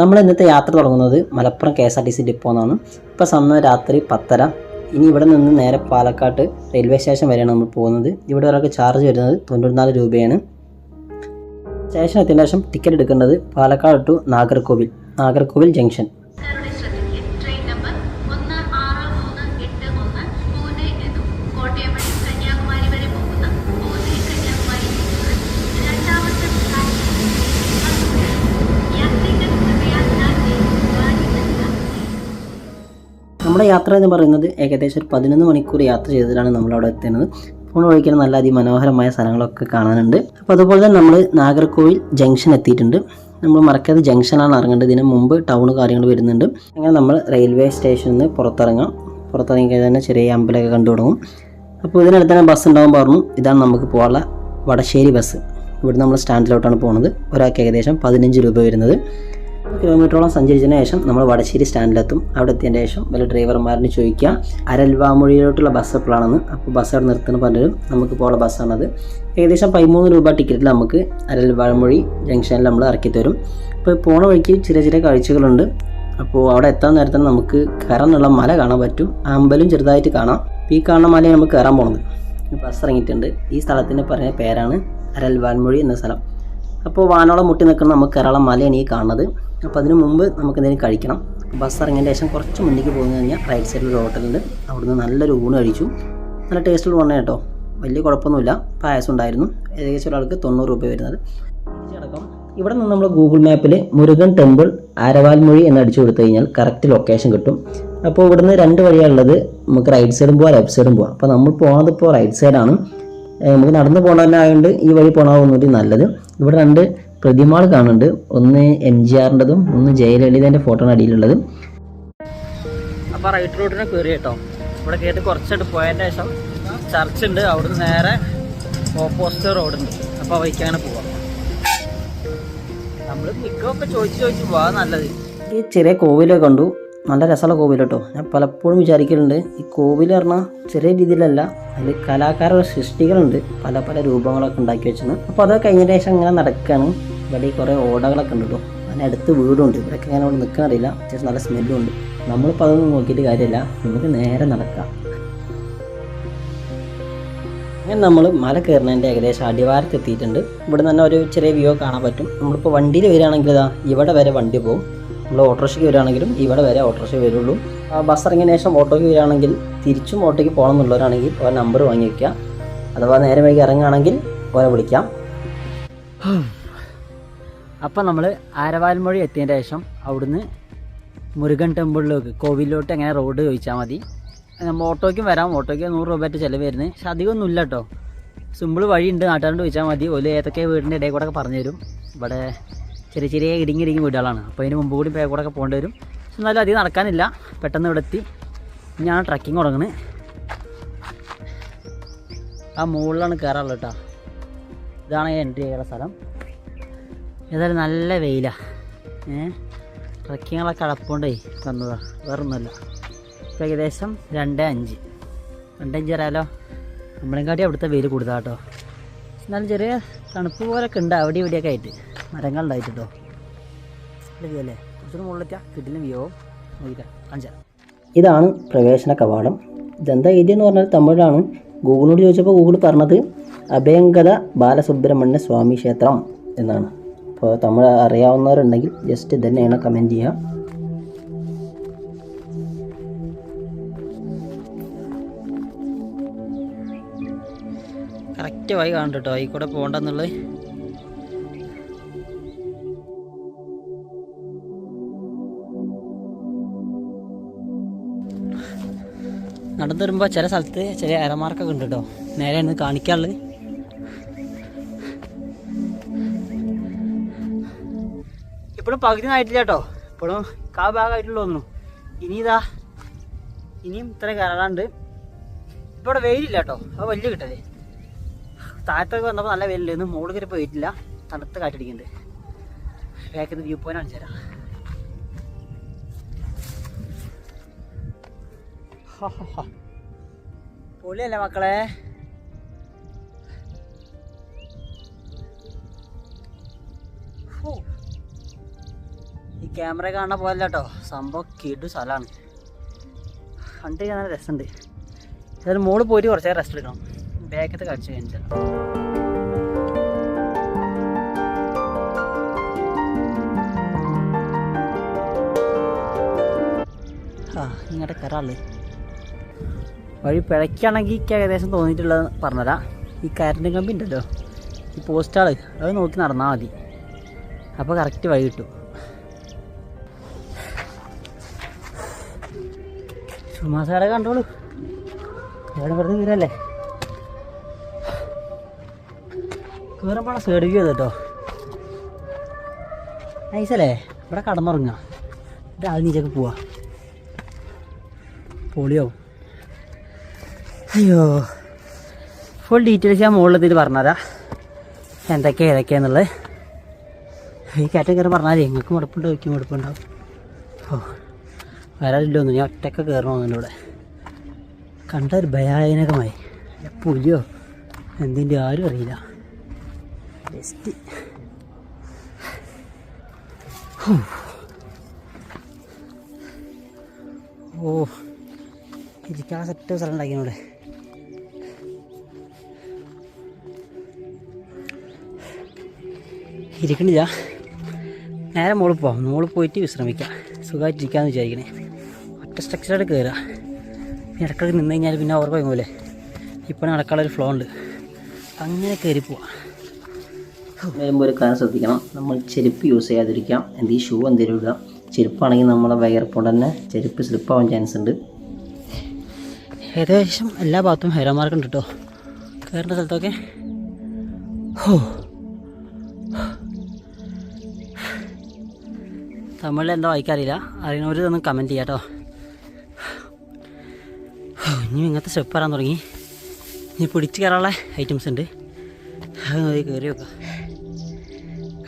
നമ്മൾ ഇന്നത്തെ യാത്ര തുടങ്ങുന്നത് Malappuram K S R T C depot എന്നാണ് ഇപ്പോൾ സമയം രാത്രി പത്തര. ഇനി ഇവിടെ നിന്ന് നേരെ പാലക്കാട്ട് റെയിൽവേ സ്റ്റേഷൻ വരെയാണ് നമ്മൾ പോകുന്നത്. ഇവിടെ ഒരാൾക്ക് ചാർജ് വരുന്നത് തൊണ്ണൂറ്റിനാല് രൂപയാണ്. സ്റ്റേഷൻ എത്തിയതിന് ശേഷം ടിക്കറ്റ് എടുക്കേണ്ടത് പാലക്കാട് ടു നാഗർകോവിൽ. നാഗർകോവിൽ ജംഗ്ഷൻ നമ്മുടെ യാത്ര എന്ന് പറയുന്നത് ഏകദേശം ഒരു പതിനൊന്ന് മണിക്കൂർ യാത്ര ചെയ്തിട്ടാണ് നമ്മളവിടെ എത്തുന്നത് പോണ വഴിക്കാൻ നല്ല അതിമനോഹരമായ സ്ഥലങ്ങളൊക്കെ കാണാനുണ്ട്. അപ്പോൾ അതുപോലെ തന്നെ നമ്മൾ നാഗർകോവിൽ ജംഗ്ഷൻ എത്തിയിട്ടുണ്ട്. നമ്മൾ മറക്കാതെ ജംഗ്ഷനാണ് ഇറങ്ങേണ്ടത്. ഇതിന് മുമ്പ് ടൗൺ കാര്യങ്ങൾ വരുന്നുണ്ട്. അങ്ങനെ നമ്മൾ റെയിൽവേ സ്റ്റേഷനിൽ നിന്ന് പുറത്തിറങ്ങാം. പുറത്തിറങ്ങി കഴിഞ്ഞാൽ തന്നെ ചെറിയ അമ്പലമൊക്കെ കണ്ടു തുടങ്ങും. അപ്പോൾ ഇതിനടുത്ത് തന്നെ ബസ് ഉണ്ടാവും പറഞ്ഞു. ഇതാണ് നമുക്ക് പോകാനുള്ള വടശ്ശേരി ബസ് ഇവിടെ നമ്മൾ സ്റ്റാൻഡിലോട്ടാണ് പോകുന്നത് ഒരാൾക്ക് ഏകദേശം പതിനഞ്ച് രൂപ വരുന്നത്. കിലോമീറ്ററോളം സഞ്ചരിച്ചതിന് ശേഷം നമ്മൾ വടശ്ശേരി സ്റ്റാൻഡിലെത്തും. അവിടെ എത്തിയതിന് ശേഷം വല്ല ഡ്രൈവർമാരിന് ചോദിക്കുക. അരൽവാമൊഴിയിലോട്ടുള്ള ബസ് എപ്പോഴാണെന്ന് അപ്പോൾ ബസ് അവിടെ നിർത്തുന്ന പറഞ്ഞൊരു നമുക്ക് പോകാനുള്ള ബസ്സാണത് ഏകദേശം പതിമൂന്ന് രൂപ ടിക്കറ്റിൽ നമുക്ക് അരൽവാമൊഴി ജംഗ്ഷനിൽ നമ്മൾ ഇറക്കി തരും. അപ്പോൾ പോണ വഴിക്ക് ചെറിയ ചെറിയ കാഴ്ചകളുണ്ട്. അപ്പോൾ അവിടെ എത്താൻ നേരത്തെ നമുക്ക് കയറാനുള്ള മല കാണാൻ പറ്റും. അമ്പലും ചെറുതായിട്ട് കാണാം. ഈ കാണുന്ന മലയാണ് നമുക്ക് കയറാൻ പോകുന്നത് ബസ് ഇറങ്ങിയിട്ടുണ്ട്. ഈ സ്ഥലത്തിന്റെ പറയുന്ന പേരാണ് അരൽവാൻമൊഴി എന്ന സ്ഥലം. അപ്പോൾ വാനോളം മുട്ടി നിൽക്കുന്ന നമുക്ക് കേരളം മലയാണ് ഈ കാണുന്നത്. അപ്പോൾ അതിന് മുമ്പ് നമുക്ക് എന്തെങ്കിലും കഴിക്കണം. ബസ് ഇറങ്ങിയതിന് ശേഷം കുറച്ച് മുന്നിലേക്ക് പോകുന്ന കഴിഞ്ഞാൽ റൈറ്റ് സൈഡിൽ ഒരു ഹോട്ടലുണ്ട്. അവിടുന്ന് നല്ലൊരു ഊണ് കഴിച്ചു. നല്ല ടേസ്റ്റുള്ള ഊണ കേട്ടോ വലിയ കുഴപ്പമൊന്നുമില്ല. പായസം ഉണ്ടായിരുന്നു. ഏകദേശം ഒരാൾക്ക് തൊണ്ണൂറ് രൂപ വരുന്നത്. തിരിച്ചടക്കം ഇവിടെ നിന്ന് നമ്മൾ ഗൂഗിൾ മാപ്പിൽ മുരുകൻ ടെമ്പിൾ ആരവാൽമൊഴി എന്ന് അടിച്ചു കൊടുത്തു കഴിഞ്ഞാൽ കറക്റ്റ് ലൊക്കേഷൻ കിട്ടും. അപ്പോൾ ഇവിടുന്ന് രണ്ട് വഴിയാണുള്ളത് നമുക്ക് റൈറ്റ് സൈഡും പോവാം ലെഫ്റ്റ് സൈഡും പോവാം. അപ്പോൾ നമ്മൾ പോകുന്നത് ഇപ്പോൾ റൈറ്റ് സൈഡാണ് നമുക്ക് നടന്നു പോകണമെന്നായതുകൊണ്ട് ഈ വഴി പോകണമെന്നൊരു നല്ലത്. ഇവിടെ രണ്ട് പ്രതിമകൾ കാണുന്നുണ്ട്. ഒന്ന് എം ജി ആറിന്റെതും ഒന്ന് ജയലളിതന്റെ ഫോട്ടോ അടിയിലുള്ളത്. അപ്പോൾ റൈറ്റ് റോഡിനെ കയറി കേട്ടോ. ഇവിടെ കയറി കുറച്ചായിട്ട് പോയതിന്റെ ശേഷം ചർച്ച് ഉണ്ട്. അവിടുന്ന് നേരെ ഓപ്പോസിറ്റ് റോഡുണ്ട് അപ്പോൾ വഴിക്ക് അങ്ങനെ പോവാം. നമ്മൾ മിക്കൊക്കെ ചോദിച്ച് ചോദിച്ച് പോവാൻ നല്ലത്. ഈ ചെറിയ കോവിലൊക്കെ കണ്ടു. നല്ല രസമുള്ള കോവിൽ കേട്ടോ. ഞാൻ പലപ്പോഴും വിചാരിക്കലുണ്ട് ഈ കോവിൽ പറഞ്ഞാൽ ചെറിയ രീതിയിലല്ല അതിൽ കലാകാരുടെ സൃഷ്ടികളുണ്ട് പല പല രൂപങ്ങളൊക്കെ ഉണ്ടാക്കി വെച്ചത് അപ്പോൾ അതൊക്കെ കഴിഞ്ഞ ശേഷം ഇങ്ങനെ നടക്കുകയാണ് ഇവിടെ കുറേ ഓടകളൊക്കെ ഉണ്ട് കേട്ടോ. അതിനടുത്ത് വീടുണ്ട്. ഇവിടെയൊക്കെ ഇങ്ങനെ അവിടെ നിൽക്കാൻ അറിയില്ല അത്യാവശ്യം നല്ല സ്മെല്ലും ഉണ്ട്. നമ്മളിപ്പോൾ അതൊന്നും നോക്കിയിട്ട് കാര്യമില്ല. നമുക്ക് നേരെ നടക്കാം. അങ്ങനെ നമ്മൾ മല കയറുന്നതിന്റെ ഏകദേശം അടിവാരത്ത് എത്തിയിട്ടുണ്ട്. ഇവിടെ തന്നെ ഒരു ചെറിയ വ്യൂ കാണാൻ പറ്റും. നമ്മളിപ്പോൾ വണ്ടിയിൽ വരികയാണെങ്കിൽ ഇതാ ഇവിടെ വരെ വണ്ടി പോകും. നമ്മൾ ഓട്ടോറിക്ഷയ്ക്ക് വരികയാണെങ്കിലും ഇവിടെ വരെ ഓട്ടോറിക്ഷ വരുള്ളൂ. ബസ് ഇറങ്ങിയ ശേഷം ഓട്ടോയ്ക്ക് വരികയാണെങ്കിൽ തിരിച്ചും ഓട്ടോയ്ക്ക് പോകണം എന്നുള്ളവരാണെങ്കിൽ ഒരു നമ്പർ വാങ്ങി വയ്ക്കുക അഥവാ നേരെ വൈകി ഇറങ്ങുകയാണെങ്കിൽ ഓരെ വിളിക്കാം. അപ്പം നമ്മൾ ആരവാൽമൊഴി എത്തിയ ശേഷം അവിടുന്ന് മുരുകൻ ടെമ്പിളിലേക്ക് കോവിലോട്ട് എങ്ങനെ റോഡ് ചോദിച്ചാൽ മതി. നമ്മൾ ഓട്ടോയ്ക്കും വരാം. ഓട്ടോയ്ക്ക് നൂറ് രൂപയായിട്ട് ചിലവ് വരുന്നത്. പക്ഷെ അധികമൊന്നും ഇല്ല കേട്ടോ. സിമ്പിൾ വഴിയുണ്ട്. നാട്ടുകാരോട് ചോദിച്ചാൽ മതി. ഒരു ഏതൊക്കെ വീടിന്റെ ഇടയിൽ കൂടെ പറഞ്ഞു തരും ഇവിടെ ചെറിയ ചെറിയ ഇടുങ്ങി ഇടുങ്ങി വീടുകളാണ്. അപ്പോൾ അതിന് മുമ്പ് കൂടി ഒക്കെ പോകേണ്ടി വരും. എന്നാലും അധികം നടക്കാനില്ല. പെട്ടെന്ന് ഇവിടെ എത്തി. ഞാൻ ട്രക്കിങ് തുടങ്ങുന്നത് ആ മുകളിലാണ് കയറാറുള്ളത് കേട്ടോ. ഇതാണ് എൻട്രി ചെയ്യാനുള്ള സ്ഥലം. ഏതായാലും നല്ല വെയിലാണ് ഏ? ട്രക്കിങ്ങളൊക്കെ അടപ്പുകൊണ്ടേ വന്നതാ. ഒന്നുമില്ല ഇപ്പം ഏകദേശം രണ്ട് അഞ്ച്. രണ്ട് അഞ്ച് അറിയാലോ നമ്മളെക്കാട്ടി അവിടുത്തെ വെയിൽ കൂടുതലാട്ടോ എന്നാലും ചെറിയ തണുപ്പ് പോലൊക്കെ ഉണ്ട്. അവിടെ ഇവിടെയൊക്കെ ആയിട്ട്. മരങ്ങളുണ്ടായിട്ട് കേട്ടോ അല്ലേ കുറച്ചുകൂടി മുകളിലേക്കാ കിട്ടിലും വ്യൂ. നോക്കിക്കാം ഇതാണ് പ്രവേശന കവാടം. ഇതെന്താ എഴുതിയെന്ന് പറഞ്ഞാൽ തമിഴാണ് ഗൂഗിളിനോട് ചോദിച്ചപ്പോൾ ഗൂഗിൾ പറഞ്ഞത് അഭയങ്കത ബാലസുബ്രഹ്മണ്യ സ്വാമി ക്ഷേത്രം എന്നാണ്. അപ്പോൾ തമിഴ് അറിയാവുന്നവരുണ്ടെങ്കിൽ ജസ്റ്റ് ഇത് തന്നെയാണ് കമന്റ് ചെയ്യുക. കറക്റ്റ് വഴി കാണും കേട്ടോ ഈ കൂടെ പോകണ്ടെന്നുള്ളത് നടന്നു വരുമ്പോൾ ചില സ്ഥലത്ത് ചെറിയ അരമാർക്കൊക്കെ ഉണ്ട് കേട്ടോ നേരെയാണ് കാണിക്കാനുള്ളത്. ഇപ്പോഴും പകുതി ആയിട്ടില്ല കേട്ടോ ഇപ്പോഴും കാ ഭാഗമായിട്ടുള്ള തോന്നുന്നു. ഇനി ഇതാ ഇനിയും ഇത്ര കയറാണ്ട് ഇവിടെ വെയിലില്ല കേട്ടോ അത് വലിയ കിട്ടലേ. താഴത്തൊക്കെ വന്നപ്പോൾ നല്ല വെയിലുണ്ടായിരുന്നു മുകളിൽ കയറി പോയിട്ടില്ല. തണുത്ത് കാറ്റടിക്കുന്നുണ്ട്. ബാക്കിൽ വ്യൂ പോയിന്റ് കാണിച്ചു തരാം പൊളിയല്ലേ മക്കളെ. ഈ ക്യാമറ കാണാൻ പോയല്ല കേട്ടോ. സംഭവം കിടു സ്ഥലമാണ്. കണ്ടു കഴിഞ്ഞാൽ രസമുണ്ട്. ഏതായാലും മോൾ പോയിട്ട് കുറച്ചേരം റെസ്റ്റ് എടുക്കണം. ബാക്കത്തെ കഴിച്ചു കഴിഞ്ഞിട്ട്. ആ ഇങ്ങോട്ട് കയറാൾ വഴി പിഴയ്ക്കാണെങ്കിൽ ഏകദേശം തോന്നിയിട്ടുള്ളത് പറഞ്ഞുതരാം. ഈ കരണ്ട് കമ്പി ഉണ്ടല്ലോ ഈ പോസ്റ്റാൾ അത് നോക്കി നടന്നാൽ മതി. അപ്പോൾ കറക്റ്റ് വഴി കിട്ടും. ചുമ്മാസാടെ കണ്ടോളൂ. ഇവിടെ വെറുതെ വീരല്ലേ കയറുമ്പോൾ സൈഡ് വ്യൂ കേട്ടോ. നൈസല്ലേ ഇവിടെ കടന്നുറങ്ങുക രാവിലെ നീച്ചൊക്കെ പോവാ. പൊളിയാവും. അയ്യോ. ഫുൾ ഡീറ്റെയിൽസ് ഞാൻ മുകളിൽ ഇതിൽ പറഞ്ഞുതരാം. എന്തൊക്കെ ഏതൊക്കെയാന്നുള്ളത്. ഈ കയറ്റം കയറി പറഞ്ഞാൽ നിങ്ങൾക്ക് മടുപ്പുണ്ടോ എനിക്ക് മടുപ്പുണ്ടാവും ഓ വരാനില്ലൊന്നും ഞാൻ ഒറ്റയ്ക്ക് കയറണമെന്നുണ്ട് ഇവിടെ കണ്ട ഒരു ഭയാനകമായി. പുലിയോ? എന്തിന്റെ ആരും അറിയില്ല. ഓ ഇരിക്കാൻ സെറ്റ് സ്ഥലം ഉണ്ടാക്കിയോടെ ഇരിക്കണില്ല. നേരെ മോളിൽ പോവാം. മോളിൽ പോയിട്ട് വിശ്രമിക്കാം. സുഖമായിട്ടിരിക്കാമെന്ന് വിചാരിക്കണേ. ഒറ്റ സ്ട്രക്ചറായിട്ട് കയറുക പിന്നെ നിന്ന് കഴിഞ്ഞാൽ പിന്നെ ഓർമ്മ പോകൂലേ ഇപ്പം നടക്കാനുള്ള ഒരു ഫ്ലോ ഉണ്ട്. അങ്ങനെ കയറി പോവാം. വരുമ്പോൾ ഒരു കാര്യം ശ്രദ്ധിക്കണം. നമ്മൾ ചെരുപ്പ് യൂസ് ചെയ്യാതിരിക്കാം. എന്ത് ഈ ഷൂ എന്തെങ്കിലും ഇടുക. ചെരുപ്പാണെങ്കിൽ നമ്മളെ വയറപ്പോൾ തന്നെ ചെരുപ്പ് സ്ലിപ്പാവാൻ ചാൻസ് ഉണ്ട്. ഏകദേശം എല്ലാ ഭാഗത്തും ഹെയർ മാർക്ക് ഉണ്ട് കേട്ടോ കയറേണ്ട സ്ഥലത്തൊക്കെ. ഹോ. തമിഴിൽ എന്താ വായിക്കാറില്ല ഇതൊന്നും കമന്റ് ചെയ്യാം കേട്ടോ ഇനി ഇങ്ങനത്തെ സ്റ്റെപ്പ് വരാൻ തുടങ്ങി. ഇനി പിടിച്ച് കയറാനുള്ള ഐറ്റംസ് ഉണ്ട്. അത് കയറി വെക്കാം.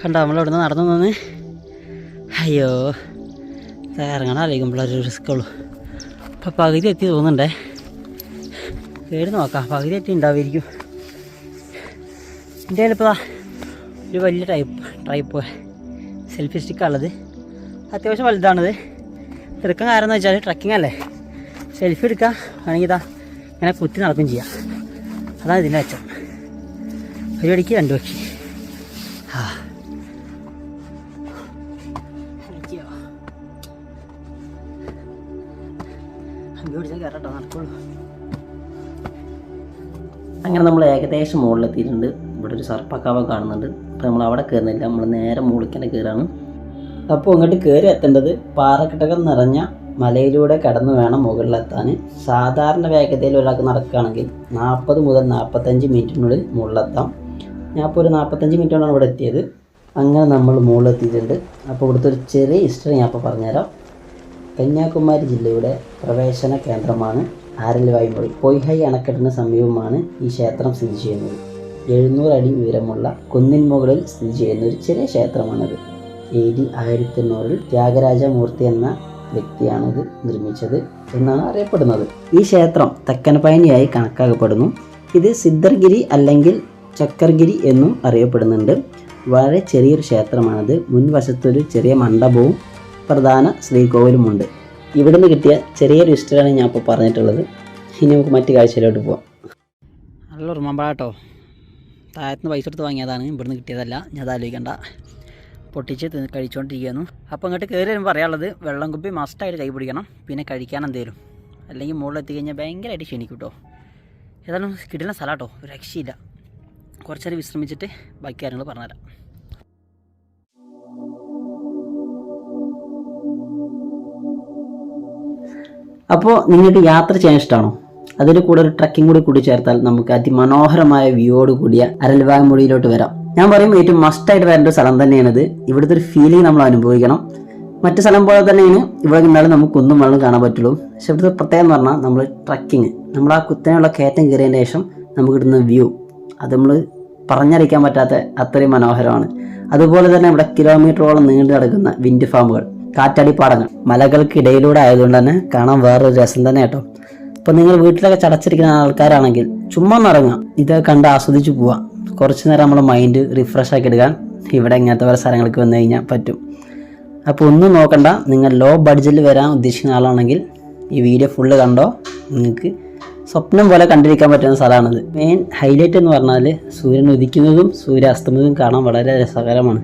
കണ്ടോ നമ്മളിവിടെ നിന്ന് നടന്നു നിന്ന് അയ്യോ ഇറങ്ങണം ആലോചിക്കുമ്പോഴൊരു റിസ്ക് ഉള്ളൂ. അപ്പം പകുതി എത്തി തോന്നുന്നുണ്ടേ. കയറി നോക്കാം പകുതി എത്തി ഉണ്ടാവുമായിരിക്കും. എന്റെ കയ്യിലിപ്പോൾ ഒരു വലിയ ടൈപ്പ് ടൈപ്പ് സെൽഫി സ്റ്റിക്കാണുള്ളത് അത്യാവശ്യം വലുതാണിത്. എടുക്കാൻ കാരണം എന്ന് വെച്ചാൽ ട്രക്കിംഗ് അല്ലേ? സെൽഫി എടുക്കാം. വേണമെങ്കിൽ ഇതാ ഇങ്ങനെ കുത്തി നടക്കുകയും ചെയ്യാം. അതാണ് ഇതിന്റെ മെച്ചം ഒരു അടിക്ക് രണ്ട് വയ്ക്ക് അങ്ങനെ നമ്മൾ ഏകദേശം മുകളിലെത്തിയിട്ടുണ്ട്. ഇവിടെ ഒരു സർപ്പക്കാവ കാണുന്നുണ്ട്. അപ്പോൾ നമ്മൾ അവിടെ കയറുന്നില്ല. നമ്മൾ നേരെ മുകളിൽ തന്നെ കയറാണ്. അപ്പോൾ ഇങ്ങോട്ട് കയറി എത്തേണ്ടത് പാറക്കെട്ടകൾ നിറഞ്ഞ മലയിലൂടെ കടന്നു വേണം മുകളിലെത്താൻ. സാധാരണ വേഗതയിൽ ഒരാൾക്ക് നടക്കുകയാണെങ്കിൽ നാൽപ്പത് മുതൽ നാൽപ്പത്തഞ്ച് മിനിറ്റിനുള്ളിൽ മുകളിലെത്താം. ഞാൻ ഇപ്പോൾ ഒരു നാൽപ്പത്തഞ്ച് മിനിറ്റോടാണ് ഇവിടെ എത്തിയത്. അങ്ങനെ നമ്മൾ മുകളിലെത്തിയിട്ടുണ്ട്. അപ്പോൾ ഇവിടുത്തെ ഒരു ചെറിയ ഹിസ്റ്ററി ഞാൻ അപ്പോൾ പറഞ്ഞുതരാം. കന്യാകുമാരി ജില്ലയുടെ പ്രവേശന കേന്ദ്രമാണ് ആരൽവായ്മൊഴി പൊയ്ഹൈ അണക്കെട്ടിന് സമീപമാണ് ഈ ക്ഷേത്രം സ്ഥിതി ചെയ്യുന്നത്. എഴുന്നൂറ് അടി ഉയരമുള്ള കുന്നിൻ മുകളിൽ സ്ഥിതി ചെയ്യുന്ന ഒരു ചെറിയ ക്ഷേത്രമാണിത്. എ ഡി ആയിരത്തി എണ്ണൂറിൽ ത്യാഗരാജമൂർത്തി എന്ന വ്യക്തിയാണ് ഇത് നിർമ്മിച്ചത് എന്നാണ് അറിയപ്പെടുന്നത്. ഈ ക്ഷേത്രം തെക്കൻ കണക്കാക്കപ്പെടുന്നു. ഇത് സിദ്ധർഗിരി അല്ലെങ്കിൽ ചക്കർഗിരി എന്നും അറിയപ്പെടുന്നുണ്ട്. വളരെ ചെറിയൊരു ക്ഷേത്രമാണിത്. മുൻവശത്തൊരു ചെറിയ മണ്ഡപവും പ്രധാന ശ്രീകോവിലുമുണ്ട്. ഇവിടുന്ന് കിട്ടിയ ചെറിയൊരു ഹിസ്റ്ററിയാണ് ഞാൻ ഇപ്പോൾ പറഞ്ഞിട്ടുള്ളത്. ഇനി നമുക്ക് മറ്റു കാഴ്ചയിലോട്ട് പോവാം. നല്ല ഉറുമ്പാട്ടോ താഴത്തുനിന്ന് പൈസ എടുത്ത് വാങ്ങിയതാണ്. ഇവിടുന്ന് കിട്ടിയതല്ല. ഞാൻ അത് ആലോചിക്കണ്ട. പൊട്ടിച്ച് കഴിച്ചുകൊണ്ടിരിക്കുകയായിരുന്നു അപ്പോൾ അങ്ങോട്ട് കയറി വരുമ്പോൾ പറയാനുള്ളത് വെള്ളം കുപ്പി മസ്റ്റായിട്ട് കൈ പിടിക്കണം. പിന്നെ കഴിക്കാൻ എന്തേലും. അല്ലെങ്കിൽ മുകളിൽ എത്തി കഴിഞ്ഞാൽ ഭയങ്കരമായിട്ട് ക്ഷണിക്കും കേട്ടോ ഏതായാലും കിട്ടുന്ന സ്ഥലം കേട്ടോ രക്ഷയില്ല. കുറച്ചേരം വിശ്രമിച്ചിട്ട് ബാക്കി കാര്യങ്ങൾ പറഞ്ഞുതരാം. അപ്പോൾ നിങ്ങൾക്ക് യാത്ര ചെയ്യാൻ ഇഷ്ടമാണോ അതിന്റെ കൂടെ ഒരു ട്രക്കിംഗ് കൂടി കൂടി ചേർത്താൽ നമുക്ക് അതിമനോഹരമായ വ്യൂയോട് കൂടിയ അരൽവാഗമുടിയിലോട്ട് വരാം. ഞാൻ പറയും ഏറ്റവും മസ്റ്റായിട്ട് വരേണ്ട ഒരു സ്ഥലം തന്നെയാണിത്. ഇവിടുത്തെ ഒരു ഫീലിംഗ് നമ്മൾ അനുഭവിക്കണം. മറ്റു സ്ഥലം പോലെ തന്നെയാണ് ഇവിടെ നിന്നാലും നമുക്ക് കുന്നും വെള്ളം കാണാൻ പറ്റുള്ളൂ. പക്ഷെ ഇവിടുത്തെ പ്രത്യേകം എന്ന് പറഞ്ഞാൽ നമ്മൾ ട്രക്കിങ് നമ്മൾ ആ കുത്തനെയുള്ള കയറ്റം കയറിയതിന് ശേഷം നമുക്ക് കിട്ടുന്ന വ്യൂ അത് നമ്മൾ പറഞ്ഞറിയിക്കാൻ പറ്റാത്ത അത്രയും മനോഹരമാണ്. അതുപോലെ തന്നെ ഇവിടെ കിലോമീറ്ററോളം നീണ്ടു കിടക്കുന്ന വിൻഡ് ഫാമുകൾ കാറ്റാടിപ്പാടങ്ങൾ മലകൾക്കിടയിലൂടെ ആയതുകൊണ്ട് തന്നെ കാണാൻ വേറൊരു രസം തന്നെ കേട്ടോ. ഇപ്പം നിങ്ങൾ വീട്ടിലൊക്കെ ചടച്ചിരിക്കുന്ന ആൾക്കാരാണെങ്കിൽ ചുമ്മാ നിറങ്ങാം ഇതൊക്കെ ഇത് കണ്ട് ആസ്വദിച്ച് പോവാം കുറച്ച് നേരം നമ്മൾ മൈൻഡ് റിഫ്രഷ് ആക്കി എടുക്കാൻ ഇവിടെ ഇങ്ങനത്തെ പല സ്ഥലങ്ങൾക്ക് വന്നു കഴിഞ്ഞാൽ പറ്റും. അപ്പോൾ ഒന്നും നോക്കണ്ട. നിങ്ങൾ ലോ ബഡ്ജറ്റിൽ വരാൻ ഉദ്ദേശിക്കുന്ന ആളാണെങ്കിൽ ഈ വീഡിയോ ഫുള്ള് കണ്ടോ? നിങ്ങൾക്ക് സ്വപ്നം പോലെ കണ്ടിരിക്കാൻ പറ്റുന്ന സ്ഥലമാണിത്. മെയിൻ ഹൈലൈറ്റ് എന്ന് പറഞ്ഞാൽ സൂര്യൻ ഉദിക്കുന്നതും സൂര്യ അസ്തമയവും കാണാൻ വളരെ രസകരമാണ്.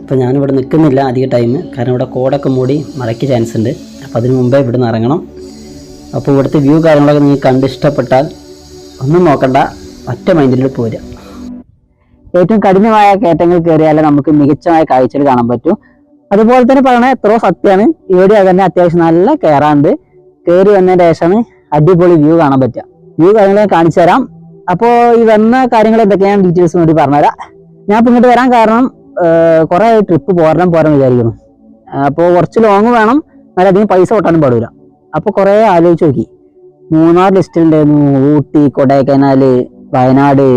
അപ്പോൾ ഞാനിവിടെ നിൽക്കുന്നില്ല അധിക ടൈം കാരണം ഇവിടെ കോടൊക്കെ മൂടി മഴയ്ക്ക് ചാൻസ് ഉണ്ട്. അപ്പോൾ അതിന് മുമ്പേ ഇവിടെ നിന്ന് ഇറങ്ങണം. അപ്പോൾ ഇവിടുത്തെ വ്യൂ കാര്യങ്ങളൊക്കെ നിങ്ങൾക്ക് കണ്ട് ഇഷ്ടപ്പെട്ടാൽ ഒന്നും നോക്കണ്ട. ഒറ്റ മൈൻഡിൽ പോരുക. ഏറ്റവും കഠിനമായ കയറ്റങ്ങൾ കയറിയാലേ നമുക്ക് മികച്ചമായ കാഴ്ചകൾ കാണാൻ പറ്റൂ. അതുപോലെ തന്നെ പറയണത് എത്രയോ സത്യമാണ്. ഇവിടെ തന്നെ അത്യാവശ്യം നല്ല കയറാണ്ട് കയറി വന്നതിന് ശേഷമാണ് അടിപൊളി വ്യൂ കാണാൻ പറ്റുക. വ്യൂ കാര്യങ്ങൾ കാണിച്ചു തരാം. അപ്പോൾ ഈ വന്ന കാര്യങ്ങൾ എന്തൊക്കെയാണ് ഡീറ്റെയിൽസ് വേണ്ടി പറഞ്ഞുതരാം. ഞാൻ ഇപ്പം ഇങ്ങോട്ട് വരാൻ കാരണം കുറേ ട്രിപ്പ് പോരണം പോരാൻ വിചാരിക്കുന്നു. അപ്പോൾ കുറച്ച് ലോങ് വേണം. നല്ല അധികം പൈസ കൊട്ടാനും പാടില്ല. അപ്പോൾ കുറേ ആലോചിച്ച് നോക്കി. മൂന്നാർ ലിസ്റ്റിലുണ്ടായിരുന്നു ഊട്ടി കൊടൈക്കനാല് വയനാട്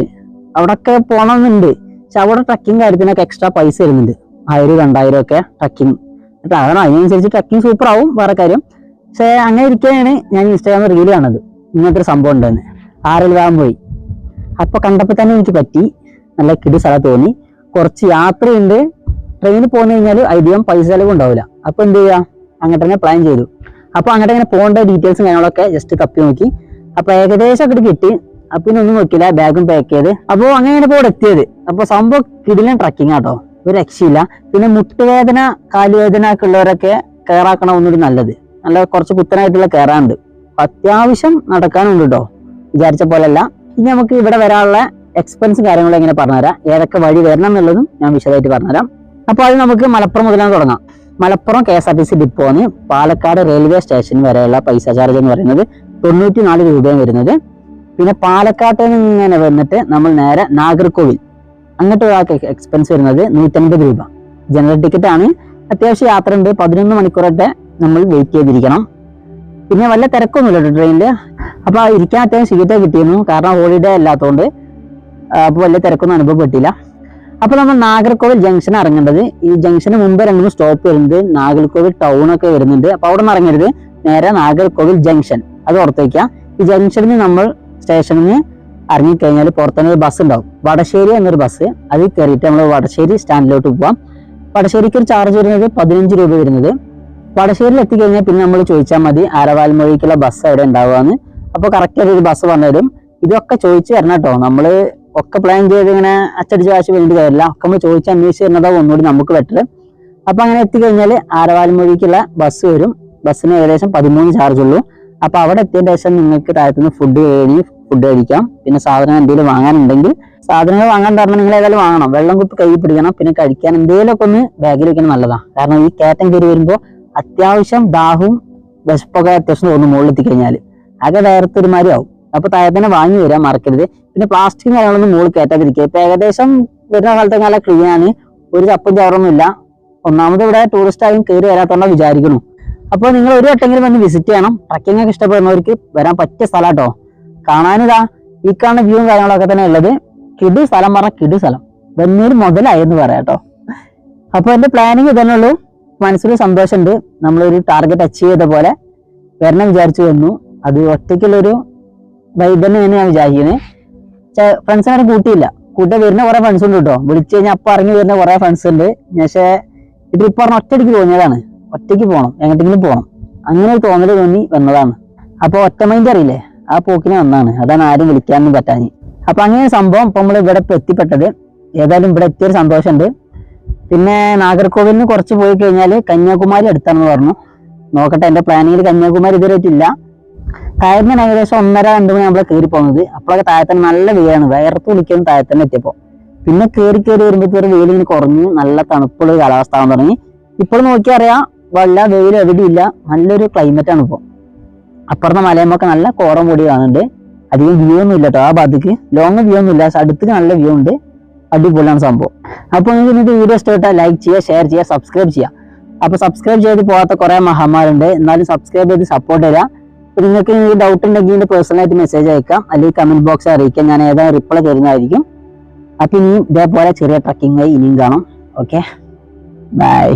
അവിടൊക്കെ പോകണമെന്നുണ്ട് പക്ഷെ അവിടെ ട്രക്കിംഗ് കാര്യത്തിനൊക്കെ എക്സ്ട്രാ പൈസ വരുന്നുണ്ട്. ആയിരം രണ്ടായിരം ഒക്കെ ട്രക്കിംഗ് അതാണ് അതിനനുസരിച്ച് ട്രക്കിംഗ് സൂപ്പർ ആവും വേറെ കാര്യം. പക്ഷെ അങ്ങനെ ഇരിക്കുകയാണ് ഞാൻ ഇൻസ്റ്റാഗ്രാമിൽ റീൽ കാണുന്നത്. ഇങ്ങനത്തെ ഒരു സംഭവം ഉണ്ടെന്ന്. ആറിൽ വാൻ പോയി. അപ്പൊ കണ്ടപ്പോൾ തന്നെ എനിക്ക് പറ്റി. നല്ല കിടി സ്ഥലം തോന്നി. കുറച്ച് യാത്രയുണ്ട്. ട്രെയിനിൽ പോന്നു കഴിഞ്ഞാൽ അധികം പൈസ ചിലവ് ഉണ്ടാവില്ല അപ്പൊ എന്ത് ചെയ്യാ? അങ്ങോട്ട് തന്നെ പ്ലാൻ ചെയ്തു. അപ്പൊ അങ്ങോട്ട് ഇങ്ങനെ പോകേണ്ട ഡീറ്റെയിൽസും കാര്യങ്ങളൊക്കെ ജസ്റ്റ് തപ്പി നോക്കി. അപ്പൊ ഏകദേശം അങ്ങോട്ട് കിട്ടി. അപ്പൊ പിന്നെ ഒന്നും നോക്കിയില്ല ബാഗും പാക്ക് ചെയ്ത്. അപ്പോൾ അങ്ങനെയാണ് ഇപ്പോൾ ഇവിടെ എത്തിയത്. അപ്പൊ സംഭവം കിടിലൻ ട്രക്കിംഗ് ആട്ടോ. ഒരു രക്ഷയില്ല. പിന്നെ മുട്ടുവേദന കാലുവേദന ഒക്കെ ഉള്ളവരൊക്കെ കയറാക്കണം ഒന്നുകൂടി നല്ലത്. നല്ല കുറച്ച് കുത്തനായിട്ടുള്ള കയറാനുണ്ട്. അത്യാവശ്യം നടക്കാനുണ്ട് കേട്ടോ വിചാരിച്ച പോലെയല്ല ഇനി നമുക്ക് ഇവിടെ വരാനുള്ള എക്സ്പെൻസ് കാര്യങ്ങളും എങ്ങനെ പറഞ്ഞുതരാം. ഏതൊക്കെ വഴി വരണം എന്നുള്ളതും ഞാൻ വിശദമായിട്ട് പറഞ്ഞുതരാം. അപ്പോൾ അത് നമുക്ക് മലപ്പുറം മുതലാണ് തുടങ്ങാം. Malappuram K S R T C ഡിപ്പോന്ന് Palakkad railway station വരെയുള്ള പൈസ ചാർജ് എന്ന് പറയുന്നത് തൊണ്ണൂറ്റി നാല് രൂപയാണ് വരുന്നത്. പിന്നെ പാലക്കാട്ട് നിന്ന് ഇങ്ങനെ വന്നിട്ട് നമ്മൾ നേരെ നാഗർകോവിൽ. അങ്ങോട്ട് എക്സ്പെൻസ് വരുന്നത് നൂറ്റൻപത് രൂപ. ജനറൽ ടിക്കറ്റ് ആണ്. അത്യാവശ്യം യാത്ര ഉണ്ട് പതിനൊന്ന് മണിക്കൂറൊക്കെ നമ്മൾ വെയിറ്റ് ചെയ്തിരിക്കണം. പിന്നെ വല്ല തിരക്കൊന്നുമില്ല കേട്ടോ ട്രെയിനിൽ അപ്പോൾ ഇരിക്കാൻ അത്യാവശ്യം സീറ്റേ കിട്ടിയിരുന്നു. കാരണം ഹോളിഡേ അല്ലാത്തതുകൊണ്ട് അപ്പോൾ വലിയ തിരക്കൊന്നും അനുഭവപ്പെട്ടില്ല. അപ്പോൾ നമ്മൾ നാഗർകോവിൽ ജംഗ്ഷൻ ഇറങ്ങേണ്ടത്. ഈ ജംഗ്ഷന് മുമ്പ് രണ്ട് സ്റ്റോപ്പ് വരുന്നത്. നാഗർകോവിൽ ടൗൺ ഒക്കെ വരുന്നുണ്ട്. അപ്പോൾ അവിടെ നിന്ന് ഇറങ്ങരുത്. നേരെ നാഗർകോവിൽ ജംഗ്ഷൻ അത് ഓർത്തേക്കുക ഈ ജംഗ്ഷനിൽ നമ്മൾ സ്റ്റേഷനിൽ നിന്ന് ഇറങ്ങിക്കഴിഞ്ഞാൽ പുറത്തുനിന്ന് ഒരു ബസ് ഉണ്ടാവും. വടശ്ശേരി എന്നൊരു ബസ് അതിൽ കയറിയിട്ട് നമ്മൾ വടശ്ശേരി സ്റ്റാൻഡിലോട്ട് പോവാം. വടശ്ശേരിക്ക് ഒരു ചാർജ് വരുന്നത് പതിനഞ്ച് രൂപ വരുന്നത്. വടശ്ശേരിയിൽ എത്തിക്കഴിഞ്ഞാൽ പിന്നെ നമ്മൾ ചോദിച്ചാൽ മതി ആരവാൽമൊഴിക്കുള്ള ബസ് അവിടെ ഉണ്ടാവുകയെന്ന്. അപ്പോൾ കറക്റ്റ് ഒരു ബസ് പറഞ്ഞുതരും ഇതൊക്കെ ചോദിച്ച് തരണം കേട്ടോ. നമ്മൾ ഒക്കെ പ്ലാൻ ചെയ്ത് ഇങ്ങനെ അച്ചടിച്ച് കാശ് വേണ്ടി കാര്യമില്ല. ഒക്കെ നമ്മൾ ചോദിച്ച് അന്വേഷിച്ച് തരുന്നതാവും ഒന്നുകൂടി നമുക്ക് ബെറ്റർ അപ്പം അങ്ങനെ എത്തിക്കഴിഞ്ഞാൽ ആരവാൽമൊഴിക്കുള്ള ബസ് വരും. ബസ്സിന് ഏകദേശം പതിമൂന്ന് ചാർജ് ഉള്ളൂ. അപ്പോൾ അവിടെ എത്തിയതിന് ശേഷം നിങ്ങൾക്ക് താഴത്തുനിന്ന് ഫുഡ് കഴിഞ്ഞ് ഫുഡ് കഴിക്കാം. പിന്നെ സാധനം എന്തെങ്കിലും വാങ്ങാനുണ്ടെങ്കിൽ സാധനങ്ങൾ വാങ്ങാൻ പറഞ്ഞാൽ നിങ്ങൾ ഏതായാലും വാങ്ങണം. വെള്ളം കുപ്പി കൈ പിടിക്കണം. പിന്നെ കഴിക്കാൻ എന്തെങ്കിലുമൊക്കെ ഒന്ന് ബാഗിൽ വെക്കണം നല്ലതാണ് കാരണം ഈ കയറ്റം കയറി വരുമ്പോൾ അത്യാവശ്യം ദാഹവും വിശപ്പൊക്കെ അത്യാവശ്യം തോന്നും മുകളിൽ എത്തിക്കഴിഞ്ഞാൽ ആകെ വേറത്തെ ഒരുമാതിരി ആവും. അപ്പൊ താഴെ തന്നെ വാങ്ങി വരാൻ മറക്കരുത്. പിന്നെ പ്ലാസ്റ്റിക് കാര്യങ്ങളൊന്നും മുകളിൽ കയറ്റാതിരിക്കുക ഇപ്പൊ ഏകദേശം വരുന്ന കാലത്ത് നല്ല ക്ലീൻ ആണ്. ഒരു ചപ്പും ഇല്ല. ഒന്നാമത് ഇവിടെ ടൂറിസ്റ്റ് ആയും കയറി വരാത്തോണ്ടാ വിചാരിക്കുന്നു അപ്പോൾ നിങ്ങൾ ഒരു വട്ടെങ്കിലും വന്ന് വിസിറ്റ് ചെയ്യണം. ട്രക്കിംഗ് ഒക്കെ ഇഷ്ടപ്പെടുന്നവർക്ക് വരാൻ പറ്റിയ സ്ഥലം കേട്ടോ കാണാനിതാ ഈ കാണുന്ന വ്യൂവും കാര്യങ്ങളൊക്കെ തന്നെ ഉള്ളത്. കിടു സ്ഥലം പറഞ്ഞ കിടു സ്ഥലം. വെന്നൂർ മുതലായെന്ന് പറയാം കേട്ടോ അപ്പോൾ എന്റെ പ്ലാനിങ് ഇതന്നെ ഉള്ളൂ. മനസ്സിൽ സന്തോഷമുണ്ട് നമ്മളൊരു ടാർഗറ്റ് അച്ചീവ് ചെയ്ത പോലെ വരണം വിചാരിച്ചു വന്നു. അത് ഒറ്റയ്ക്കുള്ളൊരു വൈബ് തന്നെ ഞാൻ വിചാരിക്കുന്നത് ഫ്രണ്ട്സിനെ കൂട്ടിയില്ല. കൂട്ടി വരുന്ന കുറെ ഫ്രണ്ട്സ് ഉണ്ട് കേട്ടോ വിളിച്ചു കഴിഞ്ഞാൽ അപ്പൊ ഇറങ്ങി വരുന്ന കുറെ ഫ്രണ്ട്സ് ഉണ്ട്. പക്ഷേ ഈ ട്രിപ്പ് പറഞ്ഞ ഒറ്റയ്ക്ക് തോന്നിയതാണ്. ഒറ്റയ്ക്ക് പോകണം എങ്ങോട്ടെങ്കിലും പോകണം അങ്ങനെ തോന്നൽ തോന്നി വന്നതാണ്. അപ്പോൾ ഒറ്റ മൈൻഡ് അറിയില്ലേ? ആ പോക്കിന് വന്നാണ്. അതാണ് ആരും വിളിക്കാനൊന്നും പറ്റാഞ്ഞ്. അപ്പൊ അങ്ങനെ സംഭവം ഇപ്പൊ നമ്മൾ ഇവിടെ ഇപ്പൊ എത്തിപ്പെട്ടത്. ഏതായാലും ഇവിടെ എത്തിയൊരു സന്തോഷമുണ്ട്. പിന്നെ നാഗർകോവിലിന് കുറച്ച് പോയി കഴിഞ്ഞാൽ കന്യാകുമാരി അടുത്താണെന്ന് പറഞ്ഞു. നോക്കട്ടെ എന്റെ പ്ലാനിങ്ങിൽ കന്യാകുമാരി ഇതുവരെ ഇല്ല താഴത്തിന് ഏകദേശം ഒന്നര രണ്ട് മണി നമ്മളെ കയറി പോകുന്നത്. അപ്പോഴൊക്കെ താഴത്തിന് നല്ല വെയിലാണ്. വയർത്ത് വിളിക്കുന്ന താഴത്തന്നെ എത്തിയപ്പോ. പിന്നെ കയറി കയറി വരുമ്പോഴത്തേക്ക് വെയിൽ ഇങ്ങനെ കുറഞ്ഞു നല്ല തണുപ്പുള്ള കാലാവസ്ഥ തുടങ്ങി ഇപ്പോൾ നോക്കിയാൽ അറിയാം വല്ല വെയിൽ എവിടെയില്ല നല്ലൊരു ക്ലൈമറ്റ് ആണ് ഇപ്പോൾ അപ്പുറത്തെ മലയമൊക്കെ നല്ല കോടം കൂടി കാണുന്നുണ്ട് അധികം വ്യൂ ഒന്നും ഇല്ല കേട്ടോ ആ ഭാഗത്തേക്ക്. ലോങ് വ്യൂ ഒന്നും ഇല്ല. അടുത്തേക്ക് നല്ല വ്യൂ ഉണ്ട്. അടിപൊളിയാണ് സംഭവം. അപ്പോൾ നിങ്ങൾക്ക് ഇന്നത്തെ വീഡിയോ ഇഷ്ടപ്പെട്ടാൽ ലൈക്ക് ചെയ്യുക ഷെയർ ചെയ്യുക സബ്സ്ക്രൈബ് ചെയ്യുക. അപ്പോൾ സബ്സ്ക്രൈബ് ചെയ്ത് പോകാത്ത കുറേ മഹാന്മാരുണ്ട്. എന്നാലും സബ്സ്ക്രൈബ് ചെയ്ത് സപ്പോർട്ട് ചെയ്യുക അപ്പോൾ നിങ്ങൾക്ക് ഈ ഡൗട്ട് ഉണ്ടെങ്കിൽ പേഴ്സണലായിട്ട് മെസ്സേജ് അയക്കാം. അല്ലെങ്കിൽ കമന്റ് ബോക്സ് അറിയിക്കാം. ഞാൻ ഏതായാലും റിപ്ലൈ തരുന്നതായിരിക്കും. അപ്പോൾ ഇനിയും ഇതേപോലെ ചെറിയ ട്രക്കിംഗ് ഇനിയും കാണാം. Okay bye